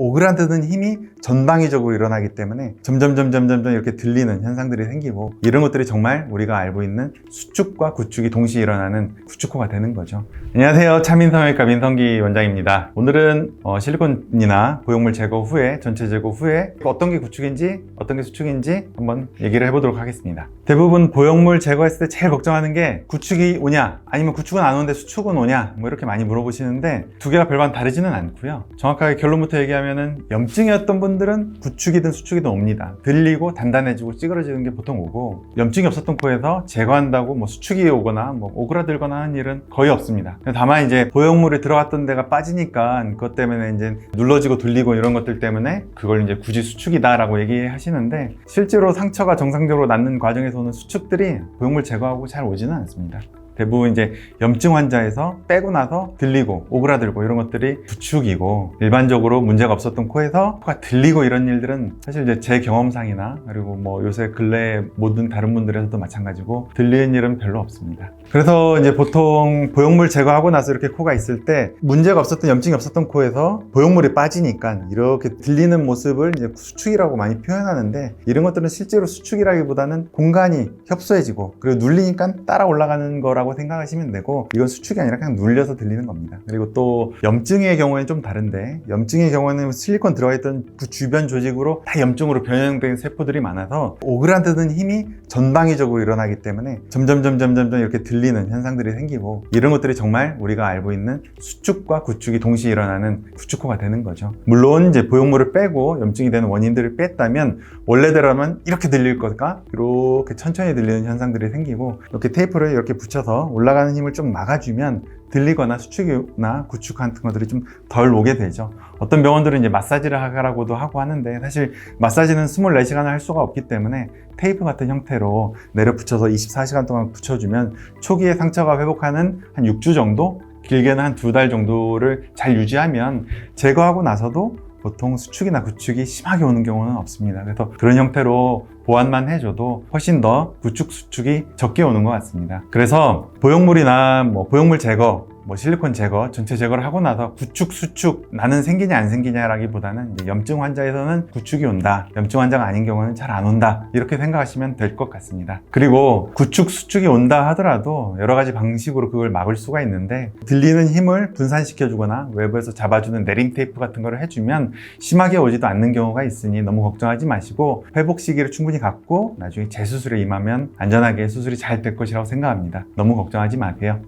오그라드는 힘이 전방위적으로 일어나기 때문에 점점 점점 점점 이렇게 들리는 현상들이 생기고 이런 것들이 정말 우리가 알고 있는 수축과 구축이 동시에 일어나는 구축호가 되는 거죠. 안녕하세요. 차민성형외과 민성기 원장입니다. 오늘은 어, 실리콘이나 고용물 제거 후에 전체 제거 후에 어떤 게 구축인지 어떤 게 수축인지 한번 얘기를 해보도록 하겠습니다. 대부분 보형물 제거했을 때 제일 걱정하는 게 구축이 오냐 아니면 구축은 안 오는데 수축은 오냐 뭐 이렇게 많이 물어보시는데 두 개가 별반 다르지는 않고요. 정확하게 결론부터 얘기하면은 염증이었던 분들은 구축이든 수축이든 옵니다. 들리고 단단해지고 찌그러지는 게 보통 오고 염증이 없었던 코에서 제거한다고 뭐 수축이 오거나 뭐 오그라들거나 하는 일은 거의 없습니다. 다만 이제 보형물이 들어갔던 데가 빠지니까 그것 때문에 이제 눌러지고 들리고 이런 것들 때문에 그걸 이제 굳이 수축이다 라고 얘기하시는데 실제로 상처가 정상적으로 낫는 과정에서 는 수축들이 보형물 제거하고 잘 오지는 않습니다. 대부분 이제 염증 환자에서 빼고 나서 들리고 오그라들고 이런 것들이 부축이고 일반적으로 문제가 없었던 코에서 코가 들리고 이런 일들은 사실 이제 제 경험상이나 그리고 뭐 요새 근래 모든 다른 분들에서도 마찬가지고 들리는 일은 별로 없습니다. 그래서 이제 보통 보형물 제거하고 나서 이렇게 코가 있을 때 문제가 없었던 염증이 없었던 코에서 보형물이 빠지니까 이렇게 들리는 모습을 이제 수축이라고 많이 표현하는데 이런 것들은 실제로 수축이라기보다는 공간이 협소해지고 그리고 눌리니까 따라 올라가는 거라고 생각하시면 되고 이건 수축이 아니라 그냥 눌려서 들리는 겁니다. 그리고 또 염증의 경우에는 좀 다른데 염증의 경우에는 실리콘 들어가 있던 그 주변 조직으로 다 염증으로 변형된 세포들이 많아서 오그라드는 힘이 전방위적으로 일어나기 때문에 점점 점점 점점 이렇게 들리는 현상들이 생기고 이런 것들이 정말 우리가 알고 있는 수축과 구축이 동시에 일어나는 구축호가 되는 거죠. 물론 이제 보형물을 빼고 염증이 되는 원인들을 뺐다면 원래대로라면 이렇게 들릴 것과 이렇게 천천히 들리는 현상들이 생기고 이렇게 테이프를 이렇게 붙여서 올라가는 힘을 좀 막아주면 들리거나 수축이나 구축 같은 것들이 좀 덜 오게 되죠. 어떤 병원들은 이제 마사지를 하라고도 하고 하는데 사실 마사지는 24시간을 할 수가 없기 때문에 테이프 같은 형태로 내려 붙여서 24시간 동안 붙여주면 초기에 상처가 회복하는 한 6주 정도 길게는 한 두 달 정도를 잘 유지하면 제거하고 나서도 보통 수축이나 구축이 심하게 오는 경우는 없습니다. 그래서 그런 형태로 보완만 해줘도 훨씬 더 구축, 수축이 적게 오는 것 같습니다. 그래서 보형물이나 뭐 보형물 제거, 뭐 실리콘 제거, 전체 제거를 하고 나서 구축, 수축, 나는 생기냐 안 생기냐라기보다는 염증 환자에서는 구축이 온다. 염증 환자가 아닌 경우는 잘 안 온다. 이렇게 생각하시면 될 것 같습니다. 그리고 구축, 수축이 온다 하더라도 여러 가지 방식으로 그걸 막을 수가 있는데 들리는 힘을 분산시켜주거나 외부에서 잡아주는 내림 테이프 같은 거를 해주면 심하게 오지도 않는 경우가 있으니 너무 걱정하지 마시고 회복 시기를 충분히 갖고 나중에 재수술에 임하면 안전하게 수술이 잘 될 것이라고 생각합니다. 너무 걱정하지 마세요.